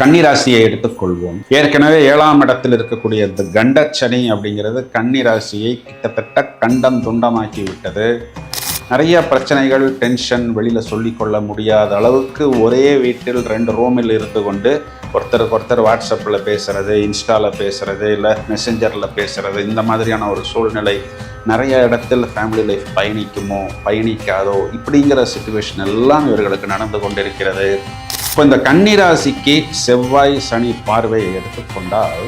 கன்னிராசியை எடுத்துக்கொள்வோம். ஏற்கனவே ஏழாம் இடத்தில் இருக்கக்கூடிய இந்த கண்டச்சனி அப்படிங்கிறது கன்னிராசியை கிட்டத்தட்ட கண்டம் துண்டமாக்கி விட்டது நிறைய பிரச்சனைகள் டென்ஷன் வெளியில் சொல்லிக்கொள்ள முடியாத அளவுக்கு ஒரே வீட்டில் ரெண்டு ரூமில் இருந்து கொண்டு ஒருத்தருக்கு ஒருத்தர் வாட்ஸ்அப்பில் பேசுகிறது இன்ஸ்டாவில் பேசுகிறது இல்லை மெசஞ்சரில் பேசுகிறது இந்த மாதிரியான ஒரு சூழ்நிலை நிறைய இடத்தில் ஃபேமிலி லைஃப் பயணிக்குமோ பயணிக்காதோ இப்படிங்கிற சுச்சுவேஷன் எல்லாம் இவர்களுக்கு நடந்து கொண்டிருக்கிறது. இப்போ இந்த கன்னிராசிக்கு செவ்வாய் சனி பார்வையை எடுத்துக்கொண்டால்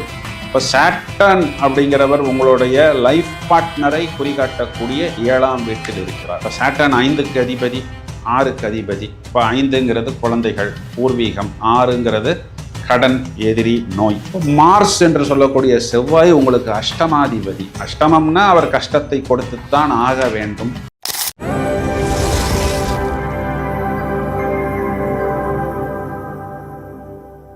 இப்போ சாட்டன் அப்படிங்கிறவர் உங்களுடைய லைஃப் பார்ட்னரை குறிகாட்டக்கூடிய ஏழாம் வீட்டில் இருக்கிறார். இப்போ சாட்டன் ஐந்துக்கு அதிபதி ஆறுக்கு அதிபதி. இப்போ ஐந்துங்கிறது குழந்தைகள் பூர்வீகம். ஆறுங்கிறது கடன் எதிரி நோய். இப்போ மார்ஸ் என்று சொல்லக்கூடிய செவ்வாய் உங்களுக்கு அஷ்டமாதிபதி. அஷ்டமம்னா அவர் கஷ்டத்தை கொடுத்துத்தான் ஆக வேண்டும்.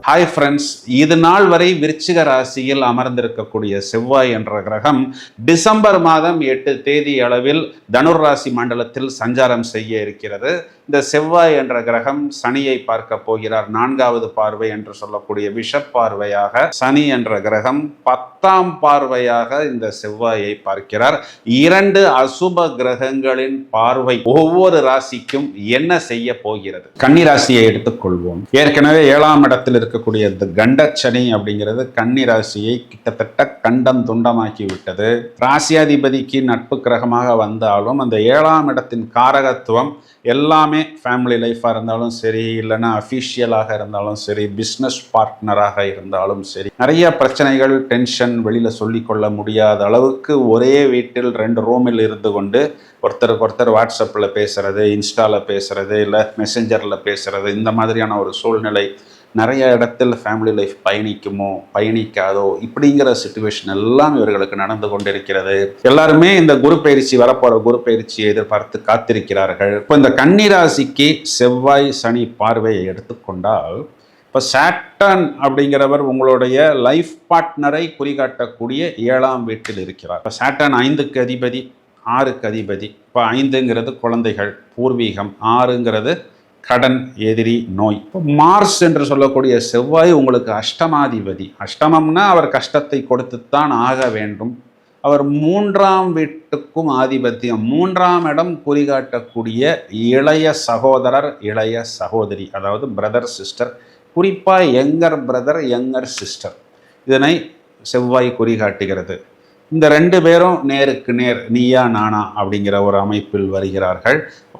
ஹாய் ஃப்ரெண்ட்ஸ் இது நாள் வரை விருச்சிக ராசியில் அமர்ந்திருக்கக்கூடிய செவ்வாய் என்ற கிரகம் டிசம்பர் மாதம் எட்டு தேதி அளவில் தனுர் ராசி மண்டலத்தில் சஞ்சாரம் செய்ய இருக்கிறது. இந்த செவ்வாய் என்ற கிரகம் சனியை பார்க்க போகிறார். நான்காவது பார்வை என்று சொல்லக்கூடிய விஷ பார்வையாக சனி என்ற கிரகம் பத்தாம் பார்வையாக இந்த செவ்வாயை பார்க்கிறார். இரண்டு அசுப கிரகங்களின் பார்வை ஒவ்வொரு ராசிக்கும் என்ன செய்ய போகிறது? கன்னி ராசியை எடுத்துக்கொள்வோம். ஏற்கனவே ஏழாம் இடத்தில் இருக்கக்கூடிய இந்த கண்டச்சனி அப்படிங்கிறது கன்னி ராசியை கிட்டத்தட்ட கண்டம் துண்டமாக்கி விட்டது ராசியாதிபதிக்கு நட்பு கிரகமாக வந்தாலும் அந்த ஏழாம் இடத்தின் காரகத்துவம் எல்லாமே ஃபேமிலி லைஃப்பாக இருந்தாலும் சரி இல்லைன்னா அஃபீஷியலாக இருந்தாலும் சரி பிஸ்னஸ் பார்ட்னராக இருந்தாலும் சரி நிறைய பிரச்சனைகள் டென்ஷன் வெளியில் சொல்லிக்கொள்ள முடியாத அளவுக்கு ஒரே வீட்டில் ரெண்டு ரூமில் இருந்து கொண்டு ஒருத்தருக்கு ஒருத்தர் வாட்ஸ்அப்பில் பேசுகிறது இன்ஸ்டாவில் பேசுகிறது இல்லை மெசஞ்சரில் பேசுகிறது இந்த மாதிரியான ஒரு சூழ்நிலை நிறைய இடத்தில் ஃபேமிலி லைஃப் பயணிக்குமோ பயணிக்காதோ இப்படிங்கிற சுச்சுவேஷன் எல்லாம் இவர்களுக்கு நடந்து கொண்டிருக்கிறது. எல்லாருமே இந்த குரு பயிற்சி வரப்போற குரு பயிற்சியை எதிர்பார்த்து காத்திருக்கிறார்கள். இப்போ இந்த கன்னிராசிக்கு செவ்வாய் சனி பார்வையை எடுத்துக்கொண்டால் இப்போ சாட்டன் அப்படிங்கிறவர் உங்களுடைய லைஃப் பார்ட்னரை குறிகாட்டக்கூடிய ஏழாம் வீட்டில் இருக்கிறார். இப்போ சாட்டன் ஐந்துக்கு அதிபதி ஆறுக்கு அதிபதி. இப்போ ஐந்துங்கிறது குழந்தைகள் பூர்வீகம் ஆறுங்கிறது கடன் எதிரி நோய். இப்போ மார்ஸ் என்று சொல்லக்கூடிய செவ்வாய் உங்களுக்கு அஷ்டமாதிபதி. அஷ்டமம்னா அவர் கஷ்டத்தை கொடுத்துத்தான் ஆக வேண்டும். அவர் மூன்றாம் வீட்டுக்கும் ஆதிபத்தியம். மூன்றாம் இடம் குறிகாட்டக்கூடிய இளைய சகோதரர் இளைய சகோதரி அதாவது பிரதர் சிஸ்டர் குறிப்பாக யங்கர் பிரதர் யங்கர் சிஸ்டர் இதனை செவ்வாய் குறிகாட்டுகிறது இந்த ரெண்டு பேரும் நேருக்கு நேர் நீயா நானா அப்படிங்கிற ஒரு அமைப்பில் வருகிறார்கள்.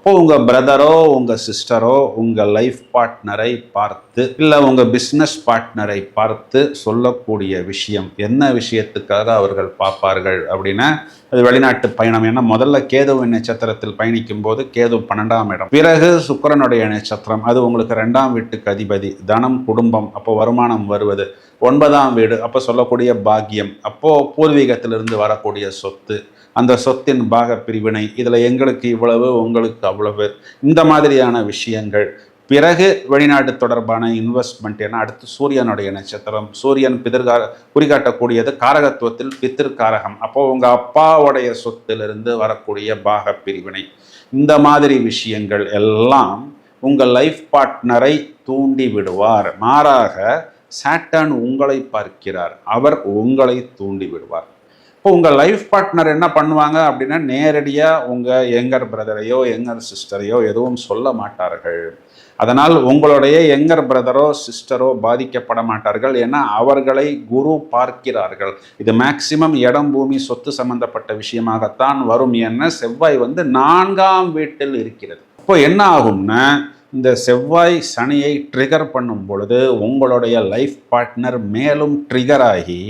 அப்போ உங்கள் பிரதரோ உங்கள் சிஸ்டரோ உங்கள் லைஃப் பார்ட்னரை பார்த்து இல்லை உங்கள் பிஸ்னஸ் பார்ட்னரை பார்த்து சொல்லக்கூடிய விஷயம் என்ன விஷயத்துக்காக அவர்கள் பார்ப்பார்கள் அப்படின்னா அது வெளிநாட்டு பயணம். ஏன்னா முதல்ல கேதுவின் நட்சத்திரத்தில் பயணிக்கும் போது கேது பன்னெண்டாம் இடம். பிறகு சுக்கரனுடைய நட்சத்திரம். அது உங்களுக்கு ரெண்டாம் வீட்டுக்கு அதிபதி. தனம் குடும்பம் அப்போ வருமானம் வருவது. ஒன்பதாம் வீடு அப்போ சொல்லக்கூடிய பாக்கியம். அப்போ பூர்வீகத்திலிருந்து வரக்கூடிய சொத்து. அந்த சொத்தின் பாக பிரிவினை இதில் எங்களுக்கு இவ்வளவு உங்களுக்கு அவ்வளவு. இந்த மாதிரியான விஷயங்கள். பிறகு வெளிநாடு தொடர்பான இன்வெஸ்ட்மெண்ட் என அடுத்து சூரியனுடைய நட்சத்திரம் சூரியன் பிதர்கார குறிகாட்டக்கூடியது காரகத்துவத்தில் பித்திருக்காரகம். அப்போ உங்கள் அப்பாவுடைய சொத்திலிருந்து வரக்கூடிய பாக பிரிவினை இந்த மாதிரி விஷயங்கள் எல்லாம் உங்கள் லைஃப் பார்ட்னரை தூண்டி விடுவார். மாறாக சாட்டன் உங்களை பார்க்கிறார். அவர் உங்களை தூண்டி விடுவார். இப்போ உங்கள் லைஃப் பார்ட்னர் என்ன பண்ணுவாங்க அப்படின்னா நேரடியாக உங்கள் எங்கர் பிரதரையோ எங்கர் சிஸ்டரையோ எதுவும் சொல்ல மாட்டார்கள். அதனால் உங்களுடைய எங்கர் பிரதரோ சிஸ்டரோ பாதிக்கப்பட மாட்டார்கள். ஏன்னா அவர்களை குரு பார்க்கிறார்கள். இது மேக்சிமம் இடம் பூமி சொத்து சம்பந்தப்பட்ட விஷயமாகத்தான் வரும். என செவ்வாய் வந்து நான்காம் வீட்டில் இருக்கிறது. இப்போ என்ன ஆகும்னா இந்த செவ்வாய் சனியை ட்ரிகர் பண்ணும் பொழுது உங்களுடைய லைஃப் பார்ட்னர் மேலும் ட்ரிகர் ஆகி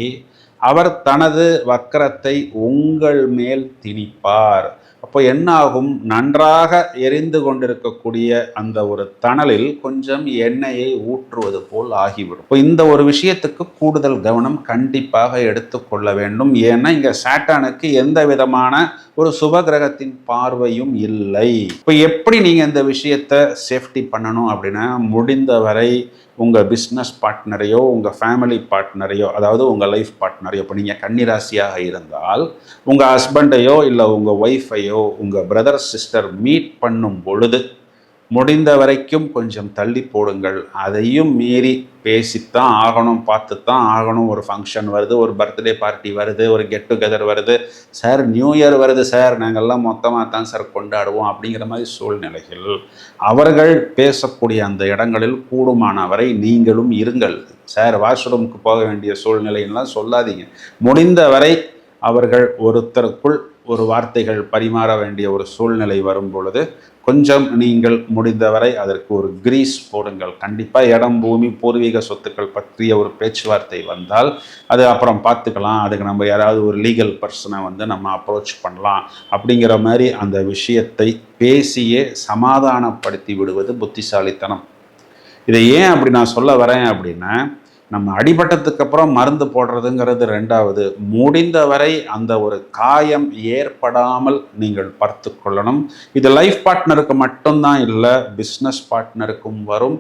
அவர் தனது வக்கரத்தை உங்கள் மேல் திணிப்பார். அப்போ என்ன ஆகும் நன்றாக எரிந்து கொண்டிருக்கக்கூடிய அந்த ஒரு தணலில் கொஞ்சம் எண்ணெயை ஊற்றுவது போல் ஆகிவிடும். இப்போ இந்த ஒரு விஷயத்துக்கு கூடுதல் கவனம் கண்டிப்பாக எடுத்துக்கொள்ள வேண்டும். ஏன்னா இங்கே சாட்டானுக்கு எந்த விதமான ஒரு சுப கிரகத்தின் பார்வையும் இல்லை. இப்போ எப்படி நீங்கள் இந்த விஷயத்தை சேஃப்டி பண்ணணும் அப்படின்னா முடிந்தவரை உங்கள் பிஸ்னஸ் பார்ட்னரையோ உங்கள் ஃபேமிலி பார்ட்னரையோ அதாவது உங்கள் லைஃப் பார்ட்னரையோ இப்போ நீங்கள் கன்னிராசியாக இருந்தால் உங்கள் ஹஸ்பண்டையோ இல்லை உங்கள் ஒய்ஃபையோ உங்கள் பிரதர் சிஸ்டர் மீட் பண்ணும் பொழுது முடிந்த வரைக்கும் கொஞ்சம் தள்ளி போடுங்கள். அதையும் மீறி பேசித்தான் ஆகணும் பார்த்துத்தான் ஆகணும். ஒரு ஃபங்க்ஷன் வருது ஒரு பர்த்டே பார்ட்டி வருது ஒரு கெட் டுகெதர் வருது. சார் நியூ இயர் வருது சார் நாங்கள்லாம் மொத்தமாக தான் சார் கொண்டாடுவோம் அப்படிங்கிற மாதிரி சூழ்நிலைகள் அவர்கள் பேசக்கூடிய அந்த இடங்களில் கூடுமானவரை நீங்களும் இருங்கள். சார் வாஷ்ரூமுக்கு போக வேண்டிய சூழ்நிலையெல்லாம் சொல்லாதீங்க. முடிந்தவரை அவர்கள் ஒருத்தருக்குள் ஒரு வார்த்தைகள் பரிமாற வேண்டிய ஒரு சூழ்நிலை வரும் பொழுது கொஞ்சம் நீங்கள் முடிந்தவரை அதற்கு ஒரு கிரீஸ் போடுங்கள். கண்டிப்பாக இடம் பூமி பூர்வீக சொத்துக்கள் பற்றிய ஒரு பேச்சுவார்த்தை வந்தால் அது அப்புறம் பார்த்துக்கலாம். அதுக்கு நம்ம யாராவது ஒரு லீகல் பர்சனை வந்து நம்ம அப்ரோச் பண்ணலாம். அப்படிங்கிற மாதிரி அந்த விஷயத்தை பேசியே சமாதானப்படுத்தி விடுவது புத்திசாலித்தனம். இதை ஏன் அப்படி நான் சொல்ல வரேன் அப்படின்னா நம்ம அடிபட்டதுக்கு அப்புறம் மருந்து போடுறதுங்கிறது ரெண்டாவது. முடிந்தவரை அந்த ஒரு காயம் ஏற்படாமல் நீங்கள் பார்த்து கொள்ளணும். இது லைஃப் பார்ட்னருக்கு மட்டும்தான் இல்லை பிஸ்னஸ் பார்ட்னருக்கும் வரும்.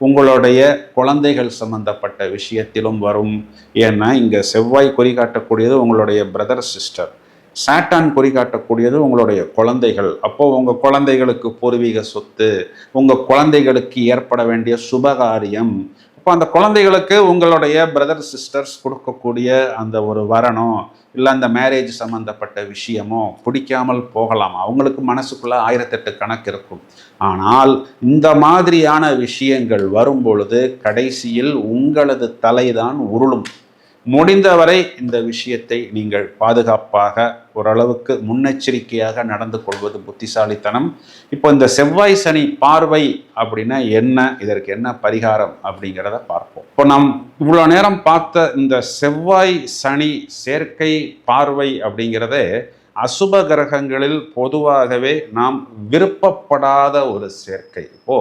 உங்களுடைய குழந்தைகள் சம்பந்தப்பட்ட விஷயத்திலும் வரும். ஏன்னா இங்கே செவ்வாய் குறிகாட்டக்கூடியது உங்களுடைய பிரதர் சிஸ்டர் சாட்டான் குறிகாட்டக்கூடியது உங்களுடைய குழந்தைகள். அப்போது உங்கள் குழந்தைகளுக்கு பூர்வீக சொத்து உங்கள் குழந்தைகளுக்கு ஏற்பட வேண்டிய சுபகாரியம் இப்போ அந்த குழந்தைகளுக்கு உங்களுடைய பிரதர் சிஸ்டர்ஸ் கொடுக்கக்கூடிய அந்த ஒரு வரணும் இல்லை அந்த மேரேஜ் சம்மந்தப்பட்ட விஷயமோ பிடிக்காமல் போகலாம்? அவங்களுக்கு மனசுக்குள்ளே ஆயிரத்தெட்டு கணக்கு இருக்கும். ஆனால் இந்த மாதிரியான விஷயங்கள் வரும் பொழுது கடைசியில் உங்களது தலைதான் உருளும். முடிந்தவரை இந்த விஷயத்தை நீங்கள் பாதுகாப்பாக ஓரளவுக்கு முன்னெச்சரிக்கையாக நடந்து கொள்வது புத்திசாலித்தனம். இப்போ இந்த செவ்வாய் சனி பார்வை அப்படின்னா என்ன? இதற்கு என்ன பரிகாரம் அப்படிங்கிறத பார்ப்போம். இப்போ நாம் இவ்வளோ நேரம் பார்த்த இந்த செவ்வாய் சனி சேர்க்கை பார்வை அப்படிங்கிறதே அசுப கிரகங்களில் பொதுவாகவே நாம் விருப்பப்படாத ஒரு சேர்க்கை இப்போ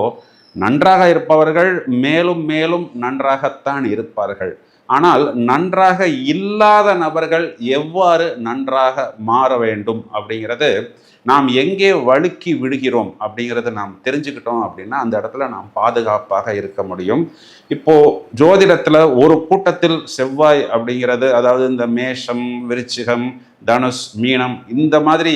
நன்றாக இருப்பவர்கள் மேலும் மேலும் நன்றாகத்தான் இருப்பார்கள். ஆனால் நன்றாக இல்லாத நபர்கள் எவ்வாறு நன்றாக மாற வேண்டும் அப்படிங்கிறது நாம் எங்கே வழுக்கி விடுகிறோம் அப்படிங்கிறத நாம் தெரிஞ்சுக்கிட்டோம் அப்படின்னா அந்த இடத்துல நாம் பாதுகாப்பாக இருக்க முடியும். இப்போ ஜோதிடத்தில் ஒரு கூட்டத்தில் செவ்வாய் அப்படிங்கிறது அதாவது இந்த மேஷம் விருச்சிகம் தனுஷ் மீனம் இந்த மாதிரி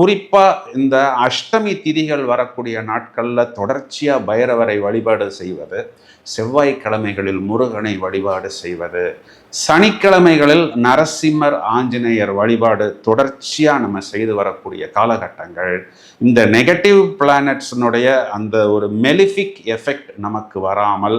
குறிப்பாக இந்த அஷ்டமி திதிகள் வரக்கூடிய நாட்களில் தொடர்ச்சியாக பைரவரை வழிபாடு செய்வது செவ்வாய்க்கிழமைகளில் முருகனை வழிபாடு செய்வது சனிக்கிழமைகளில் நரசிம்மர் ஆஞ்சநேயர் வழிபாடு தொடர்ச்சியாக நம்ம செய்து வரக்கூடிய காலகட்டங்கள். இந்த நெகட்டிவ் பிளானட்ஸினுடைய அந்த ஒரு மெலிஃபிக் எஃபெக்ட் நமக்கு வராமல்